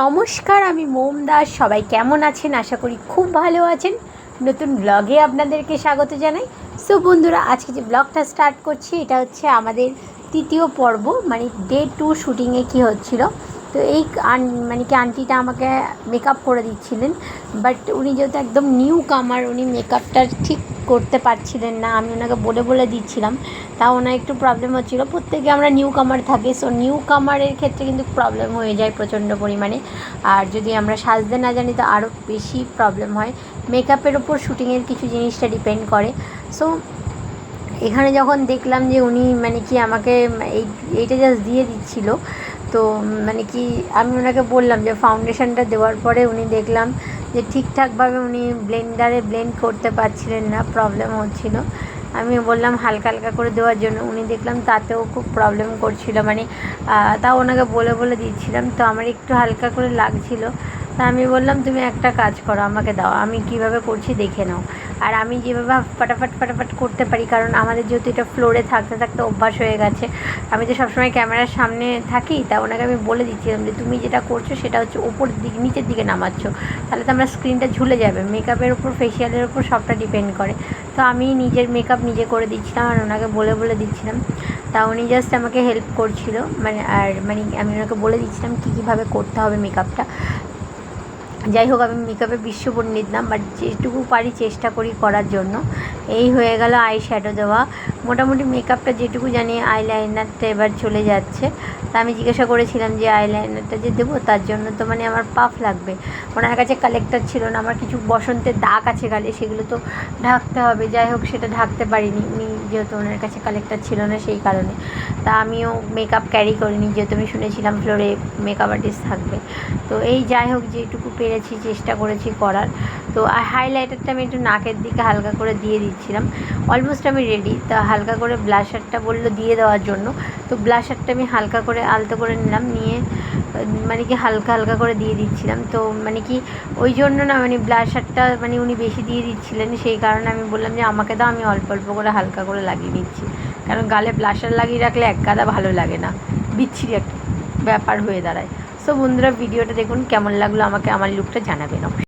নমস্কার, আমি মোম দাস। সবাই কেমন আছেন? আশা করি খুব ভালো আছেন। নতুন ব্লগে আপনাদেরকে স্বাগত জানাই। সো বন্ধুরা, আজকে যে ব্লগটা স্টার্ট করছি, এটা হচ্ছে আমাদের তৃতীয় পর্ব মানে ডে টু শ্যুটিংয়ে কী হচ্ছিল। তো এই মানে কি আন্টিটা আমাকে মেকআপ করে দিচ্ছিলেন বাট উনি যেহেতু একদম নিউ কামার উনি মেকআপটা ঠিক করতে পারছিলেন না, আমি ওনাকে বলে বলে দিচ্ছিলাম তা ওনার একটু প্রবলেম হচ্ছিল। প্রত্যেকে আমরা নিউ কামার থাকি সো নিউ কামারের ক্ষেত্রে কিন্তু প্রবলেম হয়ে যায় প্রচণ্ড পরিমাণে। আর যদি আমরা সাজতে না জানি, তো আরও বেশি প্রবলেম হয়। মেকআপের ওপর শ্যুটিংয়ের কিছু জিনিসটা ডিপেন্ড করে। সো এখানে যখন দেখলাম যে উনি মানে কি আমাকে, এই, এইটা জাস্ট দিয়ে দিচ্ছিল তো মানে কি, আমি ওনাকে বললাম যে ফাউন্ডেশনটা দেওয়ার পরে উনি দেখলাম যে ঠিকঠাকভাবে উনি ব্লেন্ডারে ব্লেন্ড করতে পারছিলেন না প্রবলেম হচ্ছিল। আমি বললাম হালকা হালকা করে দেওয়ার জন্য, উনি দেখলাম তাতেও খুব প্রবলেম করছিল। মানে তাও ওনাকে বলে বলে দিচ্ছিলাম, তো আমার একটু হালকা করে লাগছিল। তা আমি বললাম, তুমি একটা কাজ করো, আমাকে দাও। আমি কীভাবে করছি দেখে নাও। আর আমি যেভাবে ফাটাফাট ফাটাফাট করতে পারি, কারণ আমাদের যেহেতু এটা ফ্লোরে থাকতে থাকতে অভ্যাস হয়ে গেছে, আমি তো সবসময় ক্যামেরার সামনে থাকি, তা ওনাকে আমি বলে দিচ্ছিলাম যে, তুমি যেটা করছ সেটা হচ্ছে ওপর দিক, নিচের দিকে নামাচ্ছ। তাহলে তো আমরা স্ক্রিনটা ঝুলে যাবে। মেকআপের উপর ফেসিয়ালের উপর সবটা ডিপেন্ড করে। তো আমি নিজের মেকআপ নিজে করে দিচ্ছিলাম আর ওনাকে বলে বলে দিচ্ছিলাম। তা উনি জাস্ট আমাকে হেল্প করছিল মানে আর মানে আমি ওনাকে বলে দিচ্ছিলাম কী কীভাবে করতে হবে মেকআপটা যাই হোক আমি মেকআপে বিশ্ব পণ্ডিত না বাট যেটুকু পারি চেষ্টা করি করার জন্য। এই হয়ে গেল আই শ্যাডো দেওয়া। মোটামুটি মেকআপটা যেটুকু জানি আইলাইনারটা এবার চলে যাচ্ছে। তা আমি জিজ্ঞাসা করেছিলাম যে আইলাইনারটা যে দেবো, তার জন্য তো মানে আমার পাফ লাগবে। ওনার কাছে কালেক্টর ছিল না, আমার কিছু বসন্তের দাগ আছে গালে, সেগুলো তো ঢাকতে হবে। যাই হোক, সেটা ঢাকতে পারিনি। উনি যেহেতু ওনার কাছে কালেক্টর ছিল না, সেই কারণে। তা আমিও মেকআপ ক্যারি করিনি, যেহেতু আমি শুনেছিলাম ফ্লোরে মেকআপ আর্টিস্ট থাকবে। তো এই যাই হোক, যেটুকু পেরেছি, চেষ্টা করেছি করার। তো আর হাইলাইটারটা আমি একটু নাকের দিকে হালকা করে দিয়ে দিচ্ছিলাম। অলমোস্ট আমি রেডি তা হালকা করে ব্লাশারটা বলল দিয়ে দেওয়ার জন্য। তো ব্লাশারটা আমি হালকা করে, আলতো করে নিলাম, নিয়ে মানে কি হালকা হালকা করে দিয়ে দিচ্ছিলাম। তো মানে কি ওই জন্য না মানে ব্লাশারটা মানে উনি বেশি দিয়ে দিচ্ছিলেন, সেই কারণে আমি বললাম যে আমাকে দাও, আমি অল্প অল্প করে হালকা করে লাগিয়ে নিচ্ছি কারণ গালে ব্লাশার লাগিয়ে রাখলে এক গাদা ভালো লাগে না। বিচ্ছিরি একটা ব্যাপার হয়ে দাঁড়ায়। সো বন্ধুরা, ভিডিওটা দেখুন, কেমন লাগল আমাকে, আমার লুকটা জানাবেন